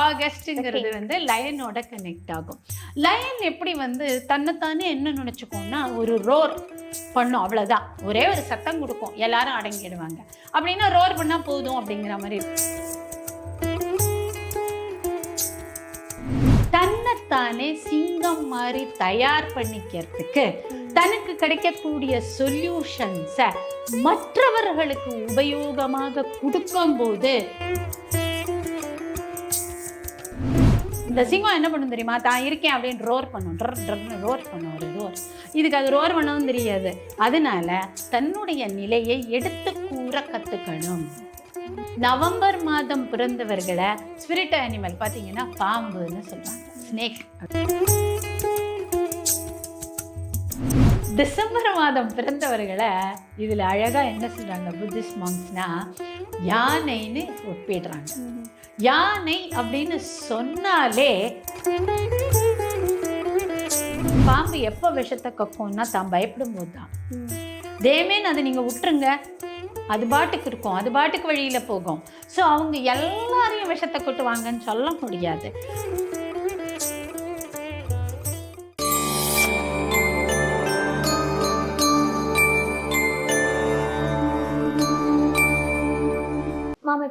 ஆகஸ்ட்ங்கிறது வந்து லயனோட கனெக்ட் ஆகும். லயன் எப்படி வந்து தன்னைத்தானே என்ன நினச்சிக்கோன்னா ஒரு ரோர் பண்ணும் அவ்வளோதான் ஒரே ஒரு சத்தம் கொடுக்கும். எல்லாரும் அடங்கிடுவாங்க. அப்படின்னா ரோர் பண்ணால் போதும் அப்படிங்கிற மாதிரி இருக்கும். தன்னைத்தானே சிங்கம் மாதிரி தயார் பண்ணிக்கிறதுக்கு தனக்கு கிடைக்கக்கூடிய சொல்யூஷன்ஸை மற்றவர்களுக்கு உபயோகமாக கொடுக்கும்போது இந்த சிங்கம் என்ன பண்ணும் தெரியுமா? தான் இருக்கேன் அப்படின்னு ரோர் பண்ணும். ட்ர ட்ரன்னு ரோர் பண்ணும் ஒரு ரோர் இதுக்கு அது ரோர் பண்ணவும் தெரியாது. அதனால தன்னுடைய நிலையை எடுத்து கூற கற்றுக்கணும் நவம்பர் மாதம் பிறந்தவர்களை ஸ்பிரிட் அனிமல் பார்த்தீங்கன்னா பாம்புன்னு சொல்கிறாங்க ஸ்னேக் டிசம்பர் மாதம் பிறந்தவர்களை இதில் அழகாக என்ன சொல்கிறாங்க புத்திஸ்ட் மாங்ஸ்னால் யானைன்னு ஒப்பிடுறாங்க. யானை அப்படின்னு சொன்னாலே பாம்பு எப்போ விஷத்தை கக்கும்னா தான் பயப்படும் போது தான் தேமேன் அதை நீங்கள் விட்டுருங்க அது பாட்டுக்கு இருக்கும். அது பாட்டுக்கு வழியில் போகும். ஸோ அவங்க எல்லாரையும் விஷத்தை கொட்டுவாங்கன்னு சொல்ல முடியாது.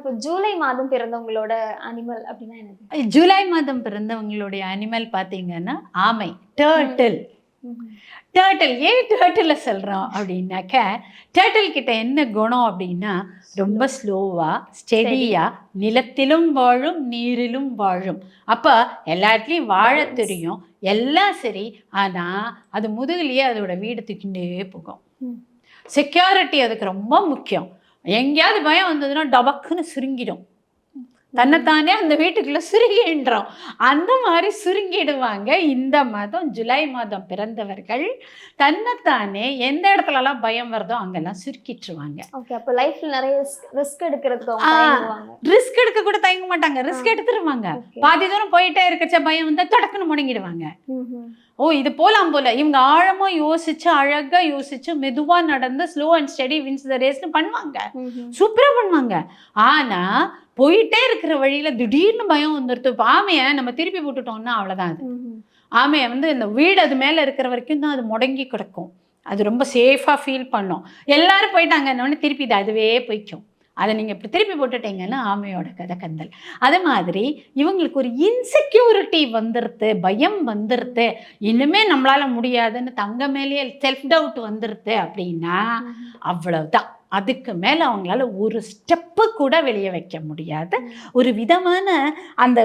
இப்போ ஜூலை மாதம் பிறந்தவங்களோட அனிமல் அப்படின்னா என்னது? ஜூலை மாதம் பிறந்தவங்களுடைய அனிமல் பார்த்தீங்கன்னா ஆமை டேர்ட்டில் டேர்ட்டில் ஏன் டேர்ட்டில் சொல்கிறோம் அப்படின்னாக்க டேர்ட்டில் கிட்ட என்ன குணம் அப்படின்னா ரொம்ப ஸ்லோவாக ஸ்டெடியாக நிலத்திலும் வாழும் நீரிலும் வாழும். அப்போ எல்லா இடத்துலையும் வாழ தெரியும். எல்லாம் சரி ஆனால் அது முதுகுலையே அதோட வீடு தூக்கிண்டே போகும். செக்யூரிட்டி அதுக்கு ரொம்ப முக்கியம். எங்கேயாவது பயம் வந்ததுன்னா டபக்குன்னு சுருங்கிடும் தன்னைத்தானே அந்த வீட்டுக்குள்ள சுருங்கின்றோம். அந்த மாதிரி சுருங்கிடுவாங்க. இந்த மாதம் ஜூலை மாதம் பிறந்தவர்கள் தன்னைத்தானே எந்த இடத்துலலாம் பயம் வருதோ அங்கெல்லாம் சுருக்கிட்டுருவாங்க. ஓகே அப்போ லைஃப்ல நிறைய ரிஸ்க் எடுக்கிறதுக்கு ரிஸ்க் எடுக்க கூட தயங்க மாட்டாங்க. ரிஸ்க் எடுத்துருவாங்க. பாதி தூரம் போயிட்டே இருக்கச்ச பயம் வந்தா தொடக்குன்னு முடங்கிடுவாங்க. ஓ இது போலாம் போல. இவங்க ஆழமா யோசிச்சு அழகா யோசிச்சு மெதுவா நடந்து slow and steady wins the ரேஸ்னு பண்ணுவாங்க. சூப்பரா பண்ணுவாங்க. ஆனா போயிட்டே இருக்கிற வழியில திடீர்னு பயம் வந்துடுது ஆமையை நம்ம திருப்பி போட்டுட்டோம்னா அவ்வளவுதான் அது. ஆமையை வந்து இந்த வீடு அது மேல இருக்கிற வரைக்கும் தான் அது முடங்கி கிடக்கும். அது ரொம்ப சேஃபா ஃபீல் பண்ணும். எல்லாரும் போயிட்டாங்கன்னு திருப்பி இது அதுவே போய்க்கும். அதை நீங்கள் இப்படி திருப்பி போட்டுட்டீங்கன்னா ஆமையோட கதை கந்தல். அது மாதிரி இவங்களுக்கு ஒரு இன்செக்யூரிட்டி வந்துடுது பயம் வந்துடுது இனிமே நம்மளால முடியாதுன்னு தங்க மேலேயே செல்ஃப் டவுட் வந்துடுது அப்படின்னா. அவ்வளவுதான். அதுக்கு மேலே அவங்களால ஒரு ஸ்டெப்பு கூட வெளியே வைக்க முடியாது. ஒரு விதமான அந்த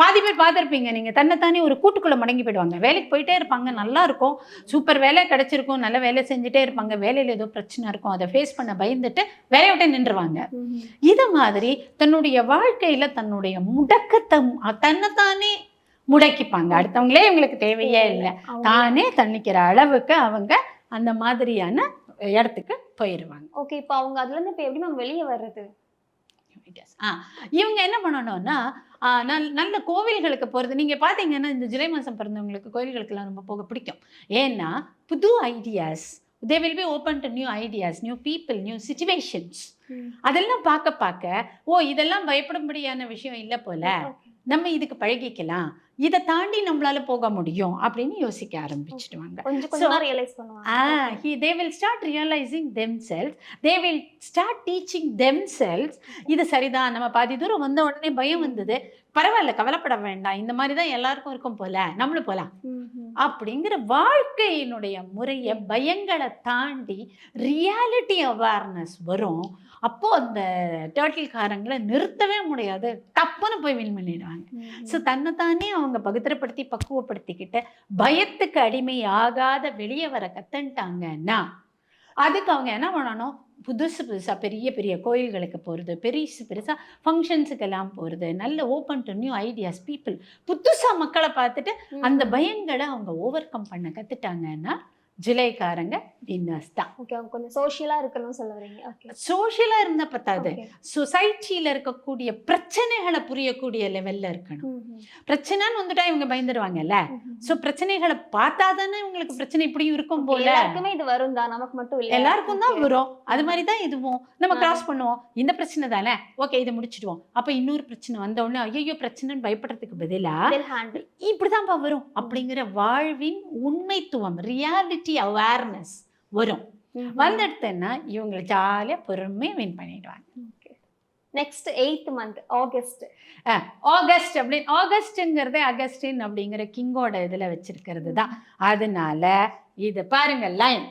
பாதி பேர் பார்த்துருப்பீங்க. நீங்கள் தன்னைத்தானே ஒரு கூட்டுக்குள்ளே மடங்கி போயிடுவாங்க. வேலைக்கு போயிட்டே இருப்பாங்க. நல்லா இருக்கும் சூப்பர் வேலை கிடச்சிருக்கும். நல்ல வேலை செஞ்சுட்டே இருப்பாங்க. வேலையில் ஏதோ பிரச்சனை இருக்கும். அதை ஃபேஸ் பண்ண பயந்துட்டு வேலையை விட்டே நின்றுவாங்க. இது மாதிரி தன்னுடைய வாழ்க்கையில் தன்னுடைய முடக்கத்தை தன்னைத்தானே முடக்கிப்பாங்க. அடுத்தவங்களே இவங்களுக்கு தேவையே இல்லை. தானே தண்ணிக்கிற அளவுக்கு அவங்க அந்த மாதிரியான இடத்துக்கு போயிடுவாங்க ஓகே இப்போ அவங்க அதுல இருந்து இப்போ எப்படி மேம் வெளியே வர்றது? ஆ இவங்க என்ன பண்ணணும்னா நல் நல்ல கோவில்களுக்கு போகிறது நீங்கள் பார்த்தீங்கன்னா இந்த ஜூலை மாதம் பிறந்தவங்களுக்கு கோவில்களுக்கெல்லாம் ரொம்ப போக பிடிக்கும். ஏன்னா புது ideas they will be open to new ideas new people new situations அதெல்லாம் பார்க்க பார்க்க ஓ இதெல்லாம் பயப்படும்படியான விஷயம் இல்லை போல. நம்ம இதுக்கு பழகிக்கலாம். இதை தாண்டி நம்மளால போக முடியும் அப்படின்னு யோசிக்க ஆரம்பிச்சிடுவாங்க. Ah, he, they will start realizing themselves. They will start teaching themselves. இது சரிதான். நம்ம பாதி தூரம் வந்த உடனே பயம் வந்தது. பரவாயில்ல கவலைப்பட வேண்டாம். இந்த மாதிரி தான் எல்லாருக்கும் இருக்கும் போல. நம்மளும் போலாம். ம்ஹும். அப்படிங்கிற வாழ்க்கையினுடைய முறையை பயங்களை தாண்டி ரியாலிட்டி அவேர்னஸ் வரும். அப்போ அந்த டேர்ட்டில்காரங்களை நிறுத்தவே முடியாது. டப்புன்னு போய் வின் பண்ணிடுவாங்க. ஸோ தன்னைத்தானே அவங்க பகுத்தரப்படுத்தி பக்குவப்படுத்திக்கிட்டு பயத்துக்கு அடிமை ஆகாத வெளியே வர கத்துன்ட்டாங்கன்னா அதுக்கு அவங்க என்ன பண்ணணும்? புதுசு புதுசாக பெரிய பெரிய கோயில்களுக்கு போகிறது பெருசு பெருசாக ஃபங்க்ஷன்ஸுக்கெல்லாம் போகிறது நல்ல open to new ideas people புதுசாக மக்களை பார்த்துட்டு அந்த பயங்களை அவங்க ஓவர் கம் பண்ண கற்றுட்டாங்கன்னா ஜூலைக்காரங்க வின்னர்ஸ் தான். ஓகே அவங்க கொஞ்சம் சோஷியலா இருக்கணும்னு சொல்ல வரீங்க. ஓகே சோஷியலா இருந்தா பத்தாது. ஓகே சொசைட்டில இருக்கக்கூடிய பிரச்சனைகளை புரியக்கூடிய லெவல்ல இருக்கணும். பிரச்சனைன்னு வந்துட்டா இவங்க பயந்துருவாங்கல்ல? சோ பிரச்சனைகளை பார்த்தா தானே இவங்களுக்கு பிரச்சனை இப்படியும் இருக்கும் போல? எல்லாருக்குமே இது வரும் தான். நமக்கு மட்டும் இல்ல. எல்லாருக்கும் தான் வரும். அது மாதிரி தான் இதுவும். நம்ம கிராஸ் பண்ணுவோம். இந்த பிரச்சனை தானே? ஓகே இதை முடிச்சிடுவோம். அப்ப இன்னொரு பிரச்சனை வந்த உடனே ஐயோ பிரச்சனைன்னு பயப்படுறதுக்கு பதிலா ஹேண்டில் இப்படிதான்ப்பா வரும். அப்படிங்கிற வாழ்வின் உண்மைத்துவம் ரியாலிட்டி அவேர்னஸ் வரும். வந்துடுத்துன்னா இவங்களை ஜாலியா பொறுமையா வின் பண்ணிடுவாங்க. Next eighth month August August அப்படின்னு ஆகஸ்ட்ங்கிறதே அகஸ்டின் அப்படிங்கிற கிங்கோட இதுல வச்சிருக்கிறது தான் அதனால இது பாருங்க லைன்.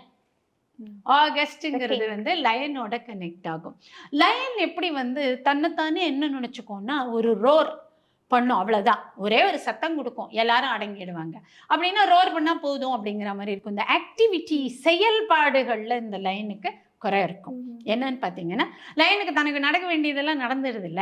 ஆகஸ்ட்ங்கிறது. வந்து லயனோட கனெக்ட் ஆகும். லயன் எப்படி வந்து தன்னைத்தானே என்ன நினைச்சுக்கோன்னா ஒரு ரோர் பண்ணும் அவ்வளவுதான். ஒரே ஒரு சத்தம் கொடுக்கும். எல்லாரும் அடங்கிடுவாங்க. அப்படின்னா ரோர் பண்ணா போதும் அப்படிங்கிற மாதிரி இருக்கும். இந்த ஆக்டிவிட்டி செயல்பாடுகள்ல இந்த லைனுக்கு குறை இருக்கும். என்னன்னு பார்த்தீங்கன்னா லைனுக்கு தனக்கு நடக்க வேண்டியதெல்லாம் நடந்துடுது இல்ல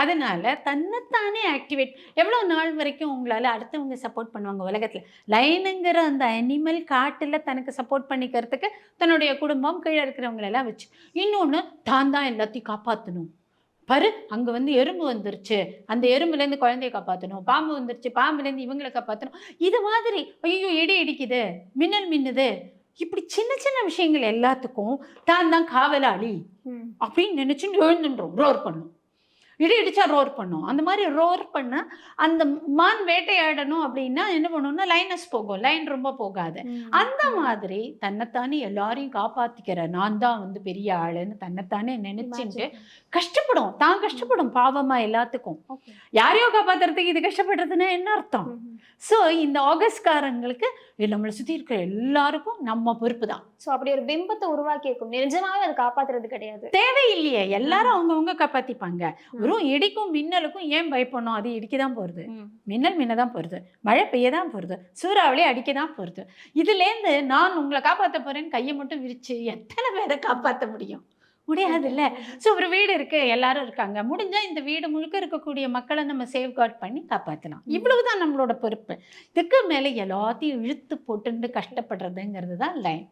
அதனால தன்னைத்தானே ஆக்டிவேட் எவ்வளோ நாள் வரைக்கும் உங்களால் அடுத்தவங்க சப்போர்ட் பண்ணுவாங்க உலகத்தில்? லைனுங்கிற அந்த அனிமல் காட்டில் தனக்கு சப்போர்ட் பண்ணிக்கிறதுக்கு தன்னுடைய குடும்பம் கீழே இருக்கிறவங்களெல்லாம் வச்சு. இன்னொன்று தான் தான் எல்லாத்தையும் காப்பாற்றணும் பாரு அங்கே வந்து எறும்பு வந்துருச்சு. அந்த எறும்புலேருந்து குழந்தைய காப்பாற்றணும் பாம்பு வந்துருச்சு பாம்புலேருந்து இவங்களை காப்பாற்றணும் இது மாதிரி ஐயோ இடி இடிக்குது மின்னல் மின்னுது. இப்படி சின்ன சின்ன விஷயங்கள் எல்லாத்துக்கும் தான் தான் காவலாளி அப்படின்னு நினைச்சுட்டு எழுந்துன்றோம் ரோர் பண்ணும். இடி இடிச்சா ரோர் பண்ணும். அந்த மாதிரி ரோர் பண்ண அந்த மான் வேட்டையாடணும் அப்படின்னா என்ன பண்ணும்னா லைனஸ் போகும். லைன் ரொம்ப போகாது. அந்த மாதிரி தன்னைத்தானே எல்லாரையும் காப்பாத்திக்கிற நான் தான் வந்து பெரிய ஆளுன்னு தன்னைத்தானே நினைச்சுட்டு கஷ்டப்படும். தான் கஷ்டப்படும் பாவமா எல்லாத்துக்கும். யாரையோ காப்பாத்துறதுக்கு இது கஷ்டப்படுறதுன்னா என்ன அர்த்தம்? ஸோ இந்த ஆகஸ்ட்காரங்களுக்கு நம்மளை சுற்றி இருக்கிற எல்லாருக்கும் நம்ம பொறுப்பு தான் சோ அப்படி ஒரு பிம்பத்தை உருவாக்கி இருக்கும் நிஜமாவே அது காப்பாத்துறது கிடையாது. இல்லையே எல்லாரும் அவங்கவுங்க காப்பாத்திப்பாங்க. வெறும் இடிக்கும் மின்னலுக்கும் ஏன் பயப்படணும்? அது இடிக்க தான் போகிறது மின்னல் மின்ன தான் போகிறது மழை பெய்ய தான் போகிறது சூறாவளி அடிக்க தான் போகிறது இதுலேருந்து நான் உங்களை காப்பாற்ற போகிறேன்னு கையை மட்டும் விரிச்சு எத்தனை பேரை காப்பாற்ற முடியும்? முடியாதுல்ல. ஸோ ஒரு வீடு இருக்கு எல்லாரும் இருக்காங்க. முடிஞ்சா இந்த வீடு முழுக்க இருக்கக்கூடிய மக்களை நம்ம சேஃப்கார்ட் பண்ணி காப்பாற்றலாம் இவ்வளவுதான் நம்மளோட பொறுப்பு. இதுக்கு மேலே எல்லாத்தையும் இழுத்து போட்டுண்டு கஷ்டப்படுறதுங்கிறது தான் லைன்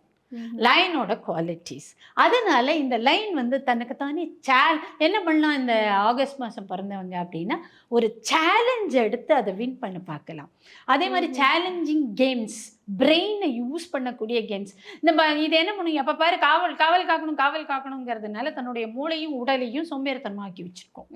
லைனோட குவாலிட்டிஸ் அதனால இந்த லைன் வந்து தனக்கு தானே சேல் என்ன பண்ணலாம் இந்த ஆகஸ்ட் மாதம் பிறந்தவங்க அப்படின்னா ஒரு சேலஞ்ச் எடுத்து அதை வின் பண்ண பார்க்கலாம். அதே மாதிரி. சேலஞ்சிங் கேம்ஸ் பிரெயினை யூஸ் பண்ணக்கூடிய கேம்ஸ் இந்த ப- இது என்ன பண்ணும் எப்போ பாரு காவல் காவல் காக்கணும் காவல் காக்கணுங்கிறதுனால தன்னுடைய மூளையும் உடலையும் சோம்பேறித்தனமாக்கி வச்சிருக்கோம்.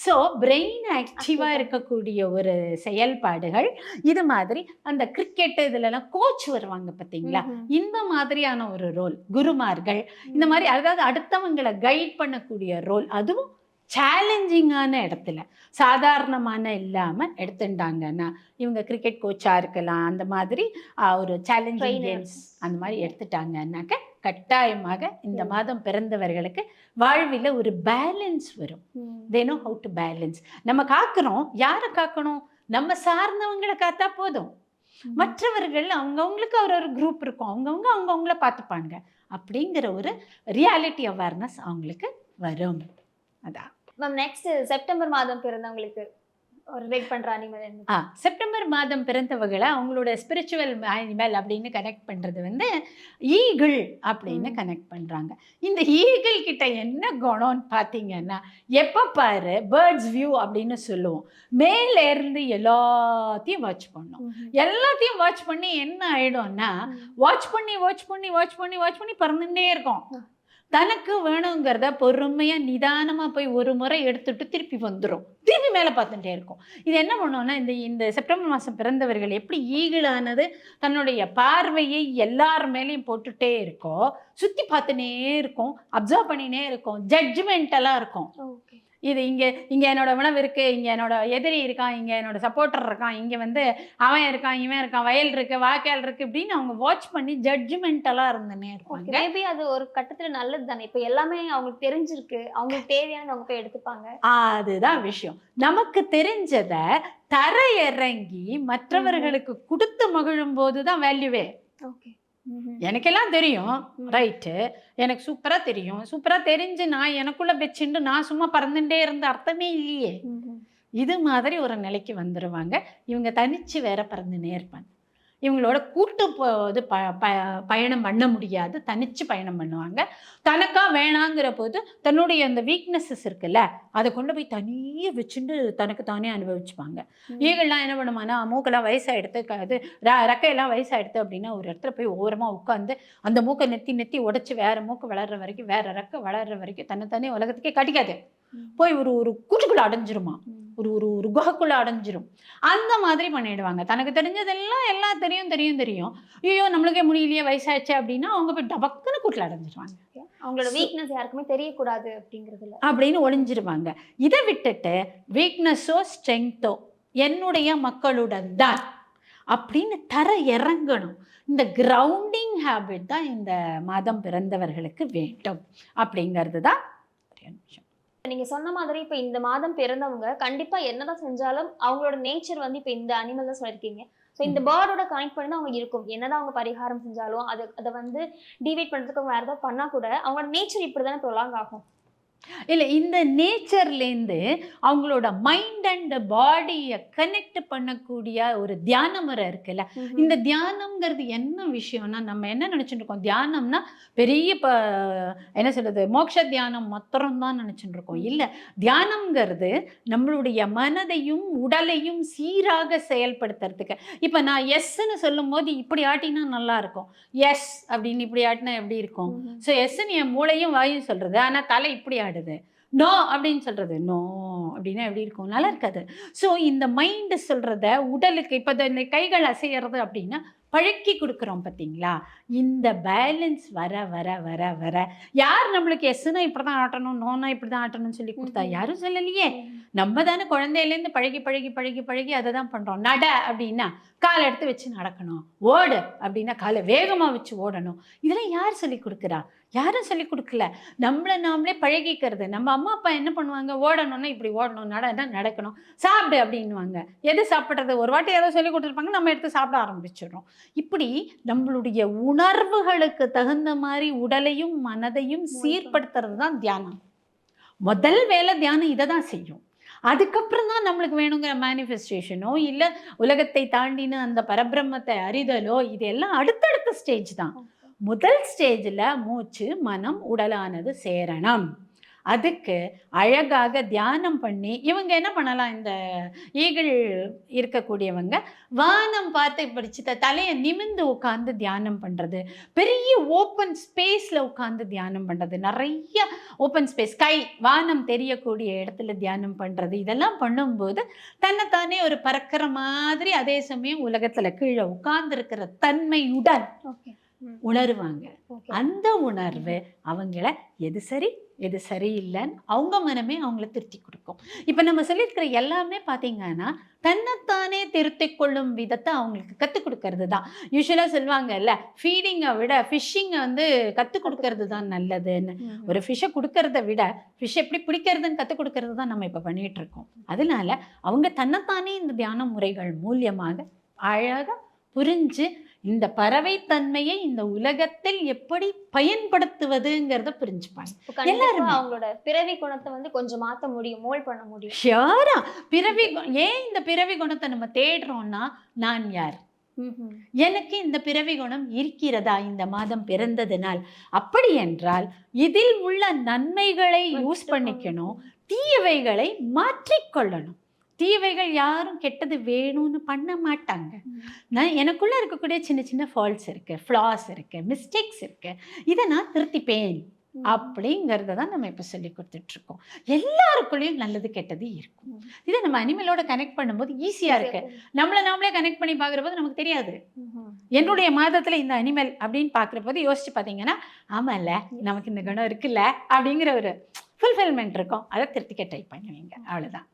ஸோ பிரெயின் ஆக்டிவாக. இருக்கக்கூடிய ஒரு செயல்பாடுகள் இது மாதிரி அந்த கிரிக்கெட் இதுலலாம் கோச் வருவாங்க பார்த்தீங்களா இந்த மாதிரியான ஒரு ரோல் குருமார்கள் இந்த மாதிரி அதாவது அடுத்தவங்களை கைட் பண்ணக்கூடிய ரோல் அதுவும் சேலஞ்சிங்கான இடத்துல சாதாரணமான இல்லாமல் எடுத்துட்டாங்கன்னா இவங்க கிரிக்கெட் கோச்சாக இருக்கலாம் அந்த மாதிரி ஒரு சேலஞ்சிங். கேம்ஸ் அந்த மாதிரி எடுத்துட்டாங்கன்னாக்க கட்டாயமாக இந்த மாதம் பிறந்தவர்களுக்கு வாழ்வில் ஒரு பேலன்ஸ் வரும். They know how to balance நம்ம காக்கிறோம் யாரை காக்கணும்? நம்ம சார்ந்தவங்களை காத்தா போதும். மற்றவர்கள் அவங்கவுங்களுக்கு ஒரு ஒரு குரூப் இருக்கும். அவங்கவுங்க அவங்கவுங்கள பார்த்துப்பாங்க. அப்படிங்கிற ஒரு ரியாலிட்டி அவேர்னஸ் அவங்களுக்கு வரும். அதான். மேம் நெக்ஸ்ட் செப்டம்பர் மாதம் பிறந்தவங்களுக்கு ஒரு ரெட் பண்ற அனிமல் என்ன? ஆ செப்டம்பர் மாதம் பிறந்தவங்களை அவங்களோட ஸ்பிரிச்சுவல் அனிமல் அப்படின்னு கனெக்ட் பண்ணுறது வந்து ஈகிள் அப்படின்னு. கனெக்ட் பண்ணுறாங்க இந்த ஈகிள் கிட்ட என்ன குணம்னு பார்த்தீங்கன்னா எப்போ பாரு பேர்ட்ஸ் வியூ அப்படின்னு சொல்லுவோம். மேல இருந்து எல்லாத்தையும் வாட்ச் பண்ணோம். எல்லாத்தையும் வாட்ச் பண்ணி என்ன ஆயிடும்னா வாட்ச் பண்ணி வாட்ச் பண்ணி வாட்ச் பண்ணி வாட்ச் பண்ணி பறந்துட்டே இருக்கும். தனக்கு வேணுங்கிறத பொறுமையாக நிதானமாக போய் ஒரு முறை எடுத்துட்டு திருப்பி வந்துடும் திருப்பி மேலே பார்த்துட்டே இருக்கும். இது என்ன பண்ணோன்னா இந்த இந்த செப்டம்பர் மாதம் பிறந்தவர்கள் எப்படி ஈகிளானது தன்னுடைய பார்வையை எல்லார் மேலேயும் போட்டுகிட்டே இருக்கோ சுற்றி பார்த்துனே இருக்கும் அப்சர்வ் பண்ணினே இருக்கும் ஜட்ஜ்மெண்டலாக இருக்கும். ஓகே இது இங்கே இங்கே என்னோட உணவு இருக்கு இங்கே என்னோட எதிரி இருக்கான் இங்கே என்னோட சப்போர்ட்டர் இருக்கான் இங்கே வந்து அவன் இருக்கான் இவன் இருக்கான் வயல் இருக்கு வாய்க்கால் இருக்கு இப்படின்னு அவங்க வாட்ச் பண்ணி ஜட்ஜ்மெண்டலாக இருந்துன்னே இருப்பாங்க. மேபி அது ஒரு கட்டத்துல நல்லது தானே. இப்ப எல்லாமே அவங்களுக்கு தெரிஞ்சிருக்கு. அவங்களுக்கு தேவையானது அவங்க போய் எடுத்துப்பாங்க. அதுதான் விஷயம். நமக்கு தெரிஞ்சதை தரையிறங்கி மற்றவர்களுக்கு கொடுத்து மகிழும் போது தான் வேல்யூவே ஓகே எனக்கெல்லாம் தெரியும். ரைட்டு எனக்கு சூப்பராக தெரியும். சூப்பராக தெரிஞ்சு நான் எனக்குள்ள வச்சுட்டு நான் சும்மா பறந்துட்டே இருந்த அர்த்தமே இல்லையே. இது மாதிரி ஒரு நிலைக்கு வந்துடுவாங்க இவங்க தனிச்சு வேற பறந்துனே இருப்பாங்க. இவங்களோட கூட்டு இது ப ப- பயணம் பண்ண முடியாது தனிச்சு பயணம் பண்ணுவாங்க தனக்கா வேணாங்கிற போது தன்னுடைய அந்த வீக்னஸஸ் இருக்குல்ல அதை கொண்டு போய் தனியே வச்சுட்டு தனக்கு தானே அனுபவிச்சுப்பாங்க. ஈகள்லாம் என்ன பண்ணுமானா மூக்கெல்லாம் வயசாகிடுத்து இது ர- ரெக்கையெல்லாம் வயசாகிடுத்து அப்படின்னா ஒரு இடத்துல போய் ஓரமாக உட்காந்து அந்த மூக்கை நெத்தி நெத்தி உடைச்சு வேற மூக்கு வளர்ற வரைக்கும் வேற ரெக்கை வளர்ற வரைக்கும் தன்னைத்தானே உலகத்துக்கே காட்டிக்காது. போய் ஒரு ஒரு கூட்டுக்குள்ள அடைஞ்சிருமா. ஒரு ஒரு ஒரு குகைக்குள்ள அடைஞ்சிரும். அந்த மாதிரி பண்ணிடுவாங்க. தனக்கு தெரிஞ்சதெல்லாம் எல்லாம் தெரியும் தெரியும் தெரியும். ஐயோ நம்மளுக்கே முடியலையே வயசாச்சு அப்படின்னா அவங்க போய் டபக்குன்னு கூட்டில் அடைஞ்சிருவாங்க. அவங்களோட வீக்னஸ் யாருக்குமே தெரியக்கூடாது அப்படிங்கறதுல. அப்படின்னு ஒளிஞ்சிருவாங்க. இதை விட்டுட்டு வீக்னஸோ ஸ்ட்ரென்த்தோ என்னுடைய மக்களுடன் தான் அப்படின்னு தர இறங்கணும். இந்த கிரவுண்டிங் ஹேபிட் தான் இந்த மாதம் பிறந்தவர்களுக்கு வேண்டும். அப்படிங்கிறது தான் ஒரே நிமிஷம். நீங்க சொன்ன மாதிரி இப்ப இந்த மாதம் பிறந்தவங்க கண்டிப்பா என்னதான் செஞ்சாலும் அவங்களோட நேச்சர் வந்து இப்ப இந்த அனிமல் தான் சொல்லியிருக்கீங்க. ஸோ இந்த பேர்டோட கனெக்ட் பண்ணி தான் அவங்க இருக்கும். என்னதான் அவங்க பரிகாரம் செஞ்சாலும் அது அதை வந்து டிவைட் பண்றதுக்கு வேற ஏதாவது பண்ணா கூட அவங்களோட நேச்சர் இப்படிதானே ப்ரொலாங் ஆகும். இல்லை இந்த நேச்சர்லேருந்து அவங்களோட மைண்ட் அண்ட் பாடியை கனெக்ட் பண்ணக்கூடிய ஒரு தியான முறை இருக்குல்ல? இந்த தியானம்ங்கிறது என்ன விஷயம்னா நம்ம என்ன நினச்சிட்டு இருக்கோம் தியானம்னா பெரிய இப்போ என்ன சொல்றது மோட்ச தியானம் மாத்திரம் தான் நினச்சிட்டு இருக்கோம் இல்லை தியானம்ங்கிறது நம்மளுடைய மனதையும் உடலையும் சீராக செயல்படுத்துறதுக்கு. இப்போ நான் எஸ்ன்னு சொல்லும் போது இப்படி ஆட்டினா நல்லா இருக்கும் எஸ் அப்படின்னு இப்படி ஆட்டினா எப்படி இருக்கும். ஸோ எஸ்ன்னு என் மூளையும் வாயும் சொல்கிறது ஆனால் தலை இப்படி விளையாடுது. நோ அப்படின்னு சொல்கிறது நோ அப்படின்னா எப்படி இருக்கும்? நல்லா இருக்காது. ஸோ இந்த மைண்டு சொல்கிறத உடலுக்கு இப்போ இந்த கைகள் அசைகிறது அப்படின்னா பழக்கி கொடுக்குறோம் பார்த்தீங்களா? இந்த பேலன்ஸ் வர வர வர வர. யார் நம்மளுக்கு எஸ்னா இப்படி தான் ஆட்டணும் நோனா இப்படி தான் ஆட்டணும்னு சொல்லி கொடுத்தா. யாரும் சொல்லலையே. நம்ம தானே குழந்தையிலேருந்து பழகி பழகி பழகி பழகி அதை தான் பண்ணுறோம் நட அப்படின்னா காலை எடுத்து வச்சு நடக்கணும். ஓடு அப்படின்னா காலை வேகமாக வச்சு ஓடணும். இதெல்லாம் யார் சொல்லி கொடுக்குறா? யாரும் சொல்லி கொடுக்கல. நம்மளை நாமளே பழகிக்கிறது. நம்ம அம்மா அப்பா என்ன பண்ணுவாங்க? ஓடணும்னா இப்படி ஓடணும். நடனா நடக்கணும். சாப்பிடு அப்படின்னுவாங்க. எது சாப்பிட்றது? ஒரு வாட்டி ஏதோ சொல்லி கொடுத்துருப்பாங்க. நம்ம எடுத்து சாப்பிட ஆரம்பிச்சிடுறோம். இப்படி நம்மளுடைய உணர்வுகளுக்கு தகுந்த மாதிரி உடலையும் மனதையும் சீர்படுத்துறது தான் தியானம். முதல் வேலை தியானம் இதை தான் செய்யும். அதுக்கப்புறம் தான் நம்மளுக்கு வேணுங்கிற மேனிஃபெஸ்டேஷனோ இல்லை உலகத்தை தாண்டின அந்த பரபிரம்மத்தை அறிதலோ இதெல்லாம் அடுத்தடுத்த ஸ்டேஜ் தான். முதல் ஸ்டேஜில் மூச்சு மனம் உடலானது சேரணம். அதுக்கு அழகாக தியானம் பண்ணி இவங்க என்ன பண்ணலாம்? இந்த ஈகிள் இருக்கக்கூடியவங்க வானம் பார்த்து இப்படி தலையை நிமிந்து உட்காந்து தியானம் பண்ணுறது பெரிய ஓப்பன் ஸ்பேஸில் உட்காந்து தியானம் பண்ணுறது நிறைய ஓப்பன் ஸ்பேஸ் கை வானம் தெரியக்கூடிய இடத்துல தியானம் பண்ணுறது இதெல்லாம் பண்ணும்போது தன்னைத்தானே ஒரு பறக்கிற மாதிரி அதே சமயம் உலகத்தில் கீழே உட்கார்ந்துருக்கிற தன்மையுடன் ஓகே உணருவாங்க. அந்த உணர்வு அவங்கள எது சரி எது சரியில்லைன்னு அவங்க மனமே அவங்கள திருத்தி கொடுக்கும். இப்போ நம்ம சொல்லியிருக்கிற எல்லாமே பார்த்தீங்கன்னா தன்னைத்தானே திருத்திக் கொள்ளும் விதத்தை அவங்களுக்கு கற்றுக் கொடுக்கறது தான் யூஸ்வலாக சொல்லுவாங்கல்ல ஃபீடிங்கை விட ஃபிஷ்ஷிங்கை வந்து கற்றுக் கொடுக்கறது தான் நல்லதுன்னு ஒரு ஃபிஷ்ஷை கொடுக்கறத விட ஃபிஷ் எப்படி பிடிக்கிறதுன்னு கற்றுக் கொடுக்கறது தான் நம்ம இப்போ பண்ணிட்டு இருக்கோம் அதனால அவங்க தன்னைத்தானே இந்த தியான முறைகள் மூலியமாக அழகாக புரிஞ்சு இந்த பறவைத்தன்மையை இந்த உலகத்தில் எப்படி பயன்படுத்துவதுங்கிறத புரிஞ்சுப்பாங்க. எல்லாருமே. அவங்களோட பிறவி குணத்தை வந்து கொஞ்சம் மாத்த முடியும் மோல் பண்ண முடியும். ஷியோரா பிறவி ஏன் இந்த பிறவி குணத்தை நம்ம தேடுறோம்னா நான் யார். எனக்கு இந்த பிறவி குணம் இருக்கிறதா? இந்த மாதம் பிறந்ததினால். அப்படி என்றால் இதில் உள்ள நன்மைகளை யூஸ் பண்ணிக்கணும் தீயவைகளை மாற்றிக்கொள்ளணும். தீயவைகள் யாரும் கெட்டது வேணும்னு பண்ண மாட்டாங்க. நான் எனக்குள்ள இருக்கக்கூடிய சின்ன சின்ன ஃபால்ட்ஸ் இருக்கு ஃப்ளாஸ் இருக்கு மிஸ்டேக்ஸ் இருக்கு. இதை நான் திருத்திப்பேன் அப்படிங்கிறத தான் நம்ம இப்போ சொல்லி கொடுத்துட்டு இருக்கோம் எல்லாருக்குள்ளேயும் நல்லது கெட்டது இருக்கும். இதை நம்ம அனிமலோட கனெக்ட் பண்ணும்போது ஈஸியாக இருக்கு. நம்மளை நாமளே கனெக்ட் பண்ணி பார்க்குற போது நமக்கு தெரியாது. என்னுடைய மாதத்தில் இந்த அனிமல் அப்படின்னு பார்க்குற போது யோசிச்சு பார்த்தீங்கன்னா ஆமாம்ல நமக்கு இந்த குணம் இருக்குல்ல அப்படிங்கிற ஒரு ஃபுல்ஃபில்மெண்ட் இருக்கும். அதை திருத்திக்க ட்ரை பண்ணுவீங்க. அவ்வளோதான்